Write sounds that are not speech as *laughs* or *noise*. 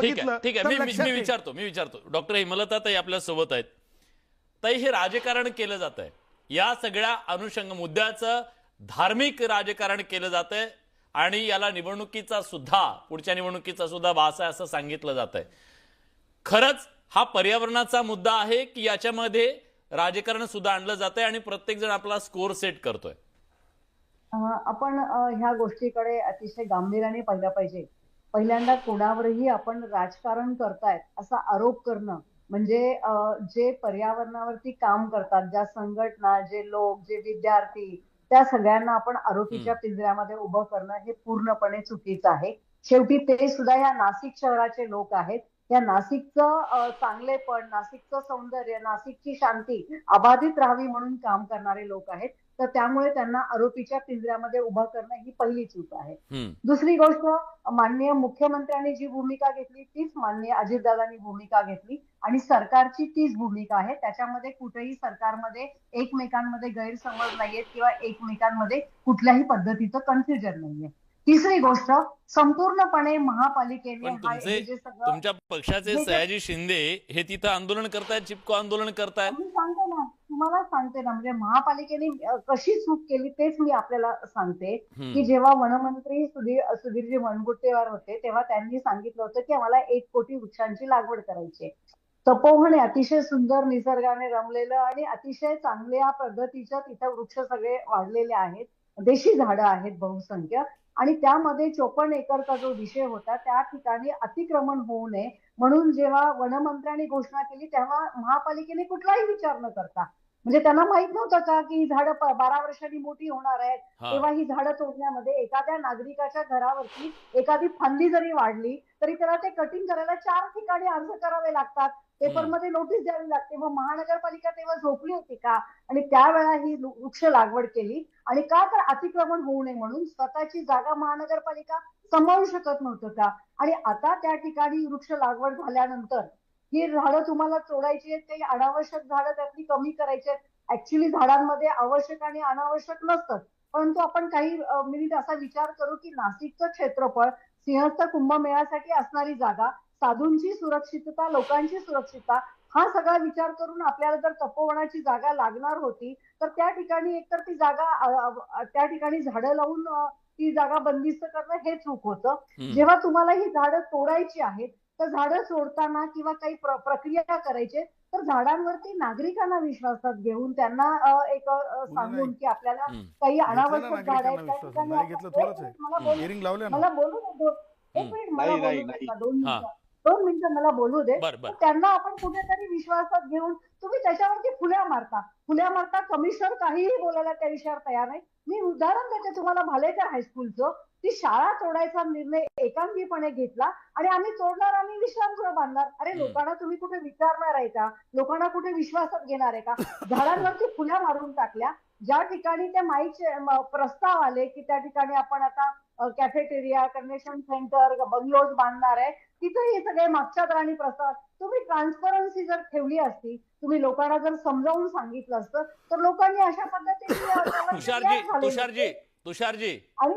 ठीक आहे ठीक आहे. मी-. विचारतो मी विचारतो. डॉक्टर हेमलता ताई आपल्यासोबत आहेत. ताई हे राजकारण केलं जात आहे या सगळ्या अनुषंग मुद्द्याचं धार्मिक राजकारण केलं जात आहे आणि याला निवडणुकीचा सुद्धा पुढच्या निवडणुकीचा सुद्धा भास आहे असं सांगितलं जात आहे खरंच हा पर्यावरणाचा मुद्दा आहे की याच्यामध्ये राजकारण सुद्धा आणलं जात आहे आणि प्रत्येक जण आपला स्कोर सेट करतोय? आपण ह्या गोष्टीकडे अतिशय गांभीर्याने पाहिलं पाहिजे. पहिल्यांदा कोणावरही आपण राजकारण करतायत असा आरोप करणं म्हणजे जे पर्यावरणावरती काम करतात ज्या संघटना जे लोक जे विद्यार्थी त्या सगळ्यांना आपण आरोपीच्या पिंजऱ्यामध्ये उभं करणं हे पूर्णपणे चुकीचं आहे. शेवटी ते सुद्धा या नाशिक शहराचे लोक आहेत. या नाशिकचं चांगलेपण नाशिकचं सौंदर्य नाशिकची शांती अबाधित राहावी म्हणून काम करणारे लोक आहेत. तर त्यामुळे त्यांना आरोपीच्या पिंजऱ्यामध्ये उभं करणं ही पहिली चूक आहे. दुसरी गोष्ट माननीय मुख्यमंत्र्यांनी जी भूमिका घेतली तीच माननीय अजितदादांनी भूमिका घेतली. आणि सरकारची तीच भूमिका आहे. त्याच्यामध्ये कुठेही सरकारमध्ये एकमेकांमध्ये गैरसमज नाहीयेत किंवा एकमेकांमध्ये कुठल्याही पद्धतीचं कन्फ्युजन नाहीये. तिसरी गोष्ट संपूर्णपणे महापालिकेने तुमचे तुमच्या पक्षाचे सयाजी शिंदे हे तिथं आंदोलन करतायत चिपको आंदोलन करतायत मी सांगते ना तुम्हाला सांगते ना म्हणजे महापालिकेने कशी चूक केली तेच मी आपल्याला सांगते. की जेव्हा वनमंत्री सुधीर सुधीरजी मुनगंटीवार होते तेव्हा त्यांनी सांगितलं होतं की आम्हाला एक कोटी वृक्षांची लागवड करायची. तपोवन अतिशय सुंदर निसर्गाने रमलेलं आणि अतिशय चांगल्या पद्धतीच्या तिथं वृक्ष सगळे वाढलेले आहेत देशी झाडं आहेत बहुसंख्य आणि त्यामध्ये चोपन्न एकरचा जो विषय होता त्या ठिकाणी अतिक्रमण होऊ नये. म्हणून जेव्हा वनमंत्र्यांनी घोषणा केली तेव्हा महापालिकेने कुठलाही विचार न करता म्हणजे त्यांना माहीत नव्हतं का की ही झाडं बारा वर्षांनी मोठी होणार आहेत? तेव्हा ही झाडं तोडण्यामध्ये एखाद्या नागरिकाच्या घरावरती एखादी फांदी जरी वाढली तरी त्याला ते कटिंग करायला चार ठिकाणी अर्ज करावे लागतात. पेपरमध्ये नोटीस द्यावी लागते. मग महानगरपालिका तेव्हा झोपली होती का? आणि त्यावेळा ही वृक्ष लागवड केली. आणि का तर अतिक्रमण होऊ नये म्हणून स्वतःची जागा महानगरपालिका सांभाळू शकत नव्हतं का? आणि आता त्या ठिकाणी वृक्ष लागवड झाल्यानंतर ही झाडं तुम्हाला तोडायची आहेत काही अनावश्यक झाडं त्यातली कमी करायची आहेत. ऍक्च्युली झाडांमध्ये आवश्यक आणि अनावश्यक नसतं परंतु आपण काही मिनिट असा विचार करू की नाशिकचं क्षेत्रफळ सिंहस्थ कुंभमेळ्यासाठी असणारी जागा साधूंची सुरक्षितता लोकांची सुरक्षितता हा सगळा विचार करून आपल्याला जर तपोवनाची जागा लागणार होती तर त्या ठिकाणी एकतर ती जागा त्या ठिकाणी झाडं लावून ती जागा बंदिस्त करणं हे चूक होतं. जेव्हा तुम्हाला ही झाडं तोडायची आहेत तर झाडं सोडताना किंवा काही प्र- प्रक्रिया करायचे तर झाडांवरती नागरिकांना विश्वासात घेऊन त्यांना एक सांगून की आपल्याला. काही अनावश्यक झाड आहेत मला बोलू- मला बोलू दे दोन एक. मिनिट मला नाही, बोलू? दोन. मिनिटं दोन मिनिटं मला बोलू दे. त्यांना आपण कुठेतरी विश्वासात घेऊन तुम्ही त्याच्यावरती फुल्या मारता. फुल्या मारता कमिशनर काहीही बोलायला त्या विषयावर तयार नाही. मी उदाहरण देते तुम्हाला भालेकर हायस्कूलचं ती शाळा तोडायचा निर्णय एकांगीपणे घेतला आणि आम्ही तोडणार आम्ही विश्रामगृह बांधणार. अरे. लोकांना तुम्ही कुठे विचारणार आहे का? लोकांना कुठे विश्वासात घेणार आहे का? झाडांवरती फुल्या मारून टाकल्या. ज्या ठिकाणी ते माईचे प्रस्ताव आले की त्या ठिकाणी आपण आता कॅफेटेरिया कन्व्हेन्शन सेंटर बंगलोज बांधणार आहे. तिथे हे सगळे मागच्या दराने प्रस्ताव तुम्ही ट्रान्सपरन्सी जर ठेवली असती तुम्ही लोकांना जर समजावून सांगितलं असतं तर लोकांनी अशा पद्धतीने *laughs* तुषारजी तुषारजी. तुषारजी. आणि